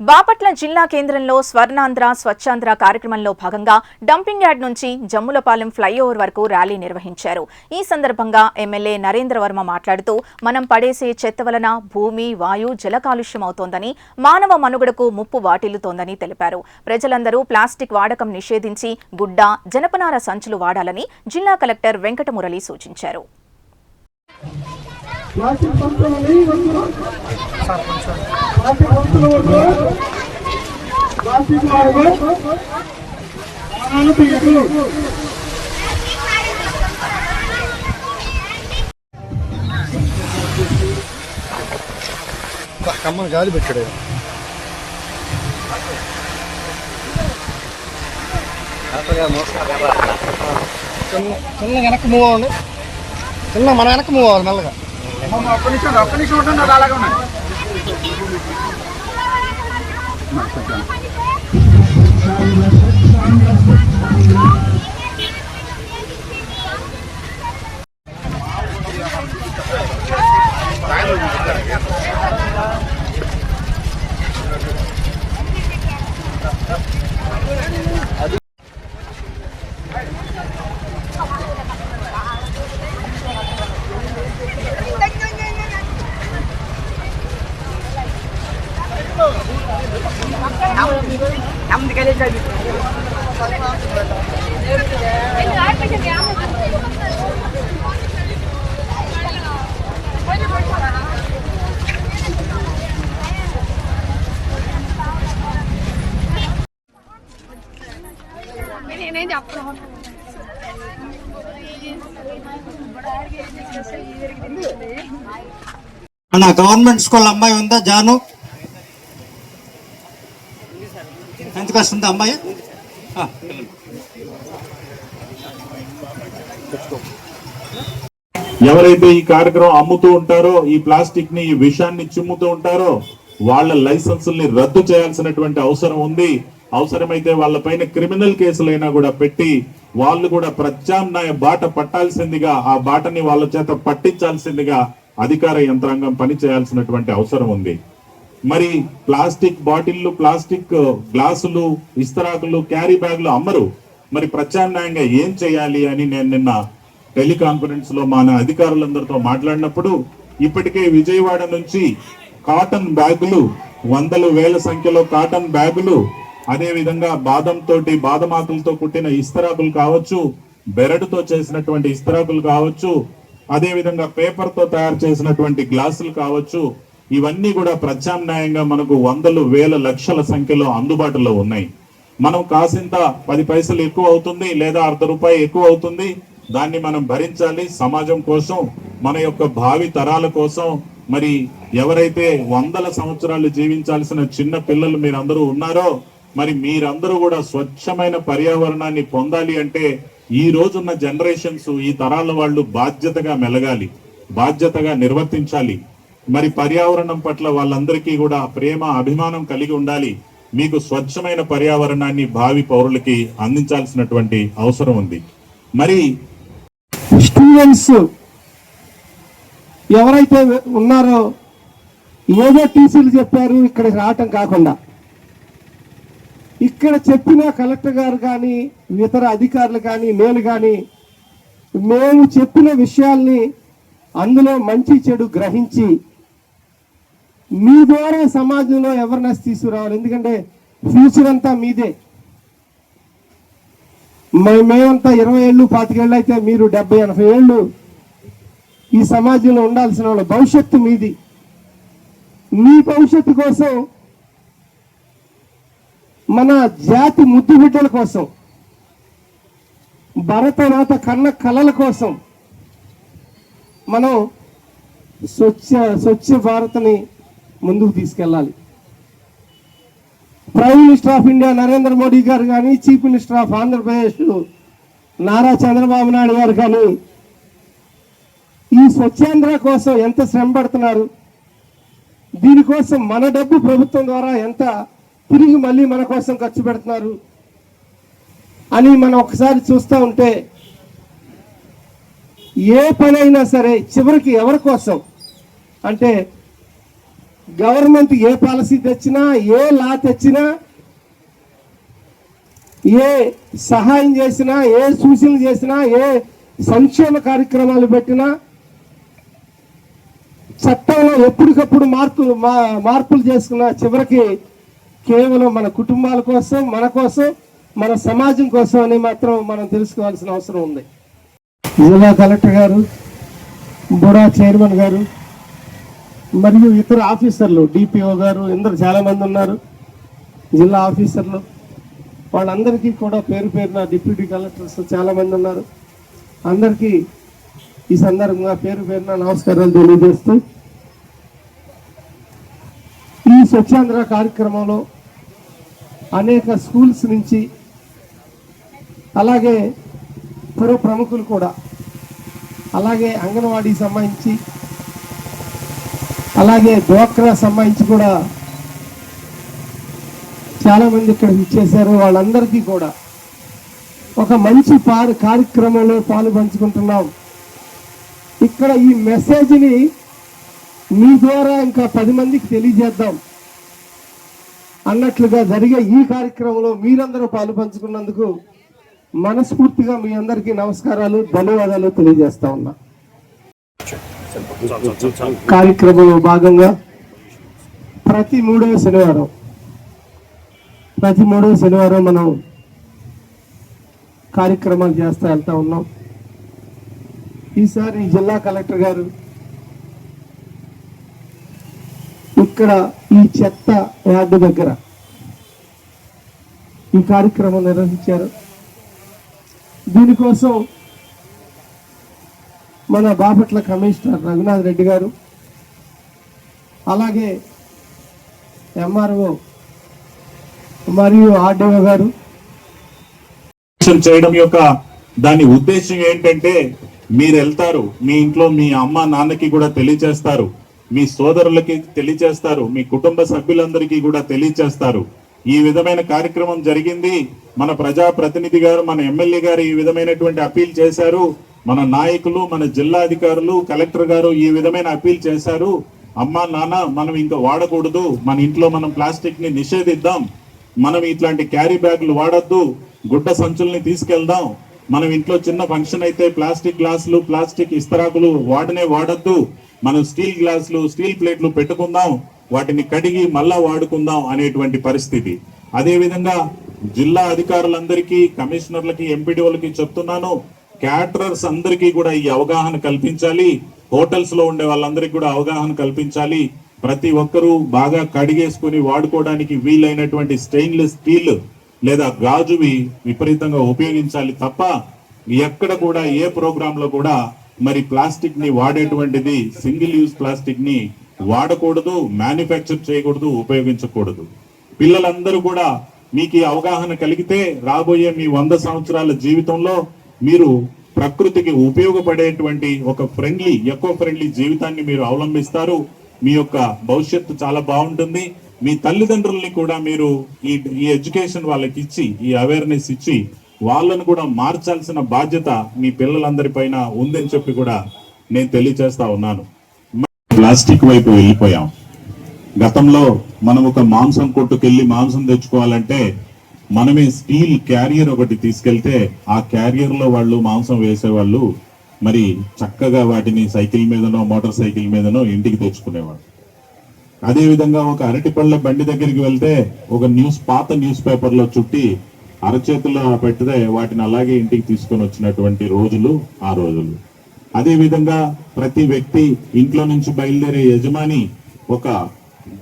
బాపట్ల జిల్లా కేంద్రంలో స్వర్ణాంధ్ర స్వచ్ఛాంధ్ర కార్యక్రమంలో భాగంగా డంపింగ్ యార్డ్ నుంచి జమ్ములపాలెం ఫ్లైఓవర్ వరకు ర్యాలీ నిర్వహించారు. ఈ సందర్భంగా ఎమ్మెల్యే నరేంద్ర వర్మ మాట్లాడుతూ మనం పడేసే చెత్త వలన భూమి వాయు జల కాలుష్యం అవుతోందని మానవ మనుగడకు ముప్పు వాటిల్లుతోందని తెలిపారు. ప్రజలందరూ ప్లాస్టిక్ వాడకం నిషేధించి గుడ్డ జనపనార సంచులు వాడాలని జిల్లా కలెక్టర్ వెంకటమురళి సూచించారు. ప్లాస్టిక్ సంచులని వద్దు ప్లాస్టిక్ సంచులు వద్దు ప్లాస్టిక్ వాడదు ప్రాణాలు తీయదు కమ్మని గాలి పెట్టాడు చిన్న చిన్న వెనక్కి మూవ్ అవ్వండి చిన్న మన వెనక్కి మూవ్ అవ్వాలి మెల్లగా ఒక్క నిమిషం ఒక్క నిమిషం ఉంటుంది అది అలాగే ఉన్నాయి నేనేం మన గవర్నమెంట్ స్కూల్ అమ్మాయి ఉందా జాను? ఎంత వస్తుందా అమ్మాయి? ఎవరైతే ఈ కార్యక్రమం అమ్ముతూ ఉంటారో ఈ ప్లాస్టిక్ని ఈ విషాన్ని చిమ్ముతూ ఉంటారో వాళ్ళ లైసెన్సుల్ని రద్దు చేయాల్సినటువంటి అవసరం ఉంది. అవసరమైతే వాళ్ళ పైన క్రిమినల్ కేసులైనా కూడా పెట్టి వాళ్ళు కూడా ప్రత్యామ్నాయ బాట పట్టాల్సిందిగా ఆ బాటని వాళ్ళ చేత పట్టించాల్సిందిగా అధికార యంత్రాంగం పని చేయాల్సినటువంటి అవసరం ఉంది. మరి ప్లాస్టిక్ బాటిల్లు ప్లాస్టిక్ uh, గ్లాసులు ఇస్తరాకులు క్యారీ బ్యాగులు అమ్మరు. మరి ప్రత్యామ్నాయంగా ఏం చేయాలి అని నేను నిన్న టెలికాన్ఫరెన్స్లో మన అధికారులందరితో మాట్లాడినప్పుడు ఇప్పటికే విజయవాడ నుంచి కాటన్ బ్యాగులు వందల వేల సంఖ్యలో కాటన్ బ్యాగులు అదేవిధంగా బాదం తోటి బాదం ఆకులతో కుట్టిన ఇస్తరాకులు కావచ్చు బెరడుతో చేసినటువంటి ఇస్తరాకులు కావచ్చు అదేవిధంగా పేపర్తో తయారు చేసినటువంటి గ్లాసులు కావచ్చు ఇవన్నీ కూడా ప్రత్యామ్నాయంగా మనకు వందలు వేల లక్షల సంఖ్యలో అందుబాటులో ఉన్నాయి. మనం కాసింత పది పైసలు ఎక్కువ అవుతుంది లేదా అర్ధ రూపాయి ఎక్కువ అవుతుంది దాన్ని మనం భరించాలి. సమాజం కోసం మన యొక్క భావి తరాల కోసం మరి ఎవరైతే వందల సంవత్సరాలు జీవించాల్సిన చిన్న పిల్లలు మీరందరూ ఉన్నారో మరి మీరందరూ కూడా స్వచ్ఛమైన పర్యావరణాన్ని పొందాలి అంటే ఈ రోజున్న జనరేషన్స్ ఈ తరాల వాళ్ళు బాధ్యతగా మెలగాలి బాధ్యతగా నిర్వర్తించాలి. మరి పర్యావరణం పట్ల వాళ్ళందరికీ కూడా ప్రేమ అభిమానం కలిగి ఉండాలి. మీకు స్వచ్ఛమైన పర్యావరణాన్ని భావి పౌరులకి అందించాల్సినటువంటి అవసరం ఉంది. మరి స్టూడెంట్స్ ఎవరైతే ఉన్నారో ఏదో టీసీలు చెప్పారు ఇక్కడికి రావటం కాకుండా. ఇక్కడ చెప్పిన కలెక్టర్ గారు కానీ ఇతర అధికారులు కానీ నేను కానీ మేము చెప్పిన విషయాల్ని అందులో మంచి చెడు గ్రహించి మీ ద్వారా సమాజంలో అవేర్నెస్ తీసుకురావాలి. ఎందుకంటే ఫ్యూచర్ అంతా మీదే. మేమంతా ఇరవై ఏళ్ళు పాతికేళ్ళు అయితే మీరు డెబ్బై ఎనభై ఏళ్ళు ఈ సమాజంలో ఉండాల్సిన వాళ్ళ భవిష్యత్తు మీది. మీ భవిష్యత్తు కోసం మన జాతి ముద్దు బిడ్డల కోసం భరతనాథ కన్న కళల కోసం మనం స్వచ్ఛ స్వచ్ఛ భారత్ని ముందుకు తీసుకెళ్ళాలి. Prime minister of India Narendra Modi garu కానీ chief minister of Andhra Pradesh Nara Chandrababu Naidu garu కానీ ఈ స్వచ్ఛాంధ్ర కోసం ఎంత శ్రమ పడుతున్నారు? దీనికోసం మన డబ్బు ప్రభుత్వం ద్వారా ఎంత తిరిగి మళ్ళీ మన కోసం ఖర్చు పెడుతున్నారు అని మనం ఒకసారి చూస్తూ ఉంటే ఏ పనైనా సరే చివరికి ఎవరి కోసం? అంటే గవర్నమెంట్ ఏ పాలసీ తెచ్చినా ఏ లా తెచ్చినా ఏ సహాయం చేసినా ఏ సూచనలు చేసినా ఏ సంక్షేమ కార్యక్రమాలు పెట్టినా చట్టంలో ఎప్పటికప్పుడు మార్పులు మా- మార్పులు చేసుకున్న చివరికి కేవలం మన కుటుంబాల కోసం మన కోసం మన సమాజం కోసం అని మాత్రం మనం తెలుసుకోవాల్సిన అవసరం ఉంది. జిల్లా కలెక్టర్ గారు బుడా చైర్మన్ గారు మరియు ఇతర ఆఫీసర్లు డిపిఓ గారు ఇందరు చాలామంది ఉన్నారు. జిల్లా ఆఫీసర్లు వాళ్ళందరికీ కూడా పేరు పేరున డిప్యూటీ కలెక్టర్స్ చాలామంది ఉన్నారు. అందరికీ ఈ సందర్భంగా పేరు పేరున నమస్కారాలు తెలియజేస్తూ ఈ స్వచ్ఛాంధ్ర కార్యక్రమంలో అనేక స్కూల్స్ నుంచి అలాగే పుర ప్రముఖులు కూడా అలాగే అంగన్వాడీకి సంబంధించి అలాగే డ్వాక్రా సంబంధించి కూడా చాలామంది ఇక్కడ ఇచ్చేశారు వాళ్ళందరికీ కూడా ఒక మంచి పారు కార్యక్రమంలో పాలు పంచుకుంటున్నాం ఇక్కడ ఈ మెసేజ్ని మీ ద్వారా ఇంకా పది మందికి తెలియజేద్దాం. అన్నట్లుగా జరిగే ఈ కార్యక్రమంలో మీరందరూ పాలు పంచుకున్నందుకు మనస్ఫూర్తిగా మీ అందరికీ నమస్కారాలు ధన్యవాదాలు తెలియజేస్తా ఉన్నా. కార్యక్రమంలో భాగంగా ప్రతి మూడవ శనివారం ప్రతి మూడవ శనివారం మనం కార్యక్రమాలు చేస్తూ వెళ్తూ ఉన్నాం. ఈసారి జిల్లా కలెక్టర్ గారు ఇక్కడ ఈ చెత్త యార్డు దగ్గర ఈ కార్యక్రమం నిర్వహించారు. దీనికోసం మన బాపట్ల కమిషనర్ రఘునాథ్ రెడ్డి గారు అలాగే ఎంఆర్ఓ మరియు ఆర్డీఓ గారు చేయడం యొక్క దాని ఉద్దేశం ఏంటంటే మీరు వెళ్తారు మీ ఇంట్లో మీ అమ్మ నాన్నకి కూడా తెలియజేస్తారు. మీ సోదరులకి తెలియచేస్తారు మీ కుటుంబ సభ్యులందరికీ కూడా తెలియచేస్తారు. ఈ విధమైన కార్యక్రమం జరిగింది. మన ప్రజా ప్రతినిధి గారు మన ఎమ్మెల్యే గారు ఈ విధమైనటువంటి అప్పీల్ చేశారు. మన నాయకులు మన జిల్లా అధికారులు కలెక్టర్ గారు ఈ విధమైన అప్పీల్ చేశారు. అమ్మా నాన్న మనం ఇంకా వాడకూడదు. మన ఇంట్లో మనం ప్లాస్టిక్ని నిషేధిద్దాం. మనం ఇట్లాంటి క్యారీ బ్యాగులు వాడొద్దు. గుడ్డ సంచుల్ని తీసుకెళ్దాం. మనం ఇంట్లో చిన్న ఫంక్షన్ అయితే ప్లాస్టిక్ గ్లాసులు ప్లాస్టిక్ ఇస్తరాకులు వాడనే వాడొద్దు. మనం స్టీల్ గ్లాసులు స్టీల్ ప్లేట్లు పెట్టుకుందాం వాటిని కడిగి మళ్ళా వాడుకుందాం అనేటువంటి పరిస్థితి. అదేవిధంగా జిల్లా అధికారులందరికీ కమిషనర్లకి ఎంపీడీఓలకి చెప్తున్నాను క్యాటరర్స్ అందరికీ కూడా ఈ అవగాహన కల్పించాలి. హోటల్స్లో ఉండే వాళ్ళందరికీ కూడా అవగాహన కల్పించాలి. ప్రతి ఒక్కరూ బాగా కడిగేసుకుని వాడుకోవడానికి వీలైనటువంటి స్టెయిన్లెస్ స్టీల్ లేదా గాజువి విపరీతంగా ఉపయోగించాలి తప్ప ఎక్కడ కూడా ఏ ప్రోగ్రామ్లో కూడా మరి ప్లాస్టిక్ని వాడేటువంటిది సింగిల్ యూజ్ ప్లాస్టిక్ని వాడకూడదు మ్యానుఫ్యాక్చర్ చేయకూడదు ఉపయోగించకూడదు. పిల్లలందరూ కూడా మీకు అవగాహన కలిగితే రాబోయే మీ వంద సంవత్సరాల జీవితంలో మీరు ప్రకృతికి ఉపయోగపడేటువంటి ఒక ఫ్రెండ్లీ ఎక్కువ ఫ్రెండ్లీ జీవితాన్ని మీరు అవలంబిస్తారు. మీ యొక్క భవిష్యత్తు చాలా బాగుంటుంది. మీ తల్లిదండ్రుల్ని కూడా మీరు ఈ ఈ ఎడ్యుకేషన్ వాళ్ళకి ఇచ్చి ఈ అవేర్నెస్ ఇచ్చి వాళ్ళను కూడా మార్చాల్సిన బాధ్యత మీ పిల్లలందరి పైన ఉందని చెప్పి కూడా నేను తెలియచేస్తా ఉన్నాను. ప్లాస్టిక్ వైపు వెళ్ళిపోయాం. గతంలో మనం ఒక మాంసం కొట్టుకెళ్ళి మాంసం తెచ్చుకోవాలంటే మనమే స్టీల్ క్యారియర్ ఒకటి తీసుకెళ్తే ఆ క్యారియర్లో వాళ్ళు మాంసం వేసేవాళ్ళు మరి చక్కగా వాటిని సైకిల్ మీదనో మోటార్ సైకిల్ మీదనో ఇంటికి తెచ్చుకునేవాళ్ళు. అదేవిధంగా ఒక అరటిపళ్ళ బండి దగ్గరికి వెళ్తే ఒక న్యూస్ పాత న్యూస్ పేపర్లో చుట్టి అరచేతుల్లో పెట్టితే వాటిని అలాగే ఇంటికి తీసుకొని వచ్చినటువంటి రోజులు ఆ రోజులు. అదేవిధంగా ప్రతి వ్యక్తి ఇంట్లో నుంచి బయలుదేరే యజమాని ఒక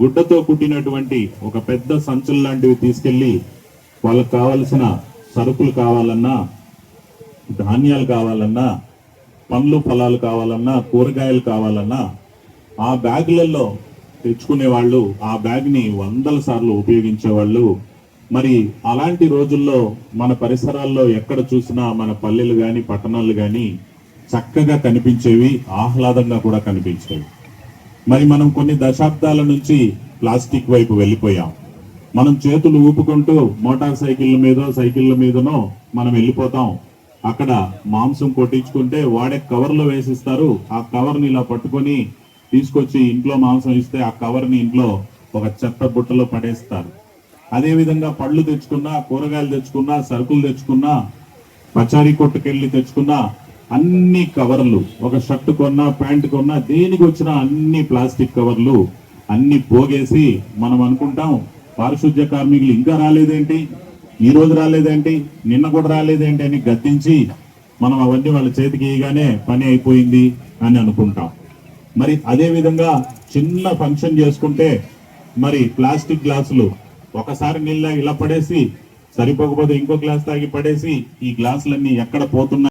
గుడ్డతో కుట్టినటువంటి ఒక పెద్ద సంచులు లాంటివి తీసుకెళ్ళి వాళ్ళకు కావలసిన సరుకులు కావాలన్నా ధాన్యాలు కావాలన్నా పండ్లు ఫలాలు కావాలన్నా కూరగాయలు కావాలన్నా ఆ బ్యాగులలో తెచ్చుకునే వాళ్ళు ఆ బ్యాగ్ని వందల సార్లు ఉపయోగించే వాళ్ళు మరి అలాంటి రోజుల్లో మన పరిసరాల్లో ఎక్కడ చూసినా మన పల్లెలు కానీ పట్టణాలు కానీ చక్కగా కనిపించేవి ఆహ్లాదంగా కూడా కనిపించేవి. మరి మనం కొన్ని దశాబ్దాల నుంచి ప్లాస్టిక్ వైపు వెళ్ళిపోయాం. మనం చేతులు ఊపుకుంటూ మోటార్ సైకిళ్ళ మీదో సైకిళ్ళ మీదనో మనం వెళ్ళిపోతాం. అక్కడ మాంసం కొట్టించుకుంటే వాడే కవర్లో వేసిస్తారు. ఆ కవర్ని ఇలా పట్టుకొని తీసుకొచ్చి ఇంట్లో మాంసం ఇస్తే ఆ కవర్ని ఇంట్లో ఒక చెత్త బుట్టలో పడేస్తారు. అదేవిధంగా పళ్ళు తెచ్చుకున్నా కూరగాయలు తెచ్చుకున్నా సరుకులు తెచ్చుకున్నా పచారీ కొట్టుకెళ్ళి తెచ్చుకున్నా అన్ని కవర్లు ఒక షర్ట్ కొన్నా ప్యాంట్ కొన్నా దేనికి వచ్చినా అన్ని ప్లాస్టిక్ కవర్లు అన్ని పోగేసి మనం అనుకుంటాం పారిశుద్ధ్య కార్మికులు ఇంకా రాలేదేంటి? ఈ రోజు రాలేదేంటి? నిన్న కూడా రాలేదేంటి అని గద్దించి మనం అవన్నీ వాళ్ళ చేతికి ఇయగానే పని అయిపోయింది అని అనుకుంటాం. మరి అదే విధంగా చిన్న ఫంక్షన్ చేసుకుంటే మరి ప్లాస్టిక్ గ్లాసులు ఒకసారి నీళ్ళ ఇలా పడేసి సరిపోకపోతే ఇంకో గ్లాస్ తాగి పడేసి ఈ గ్లాసులన్నీ ఎక్కడ పోతున్నాయి?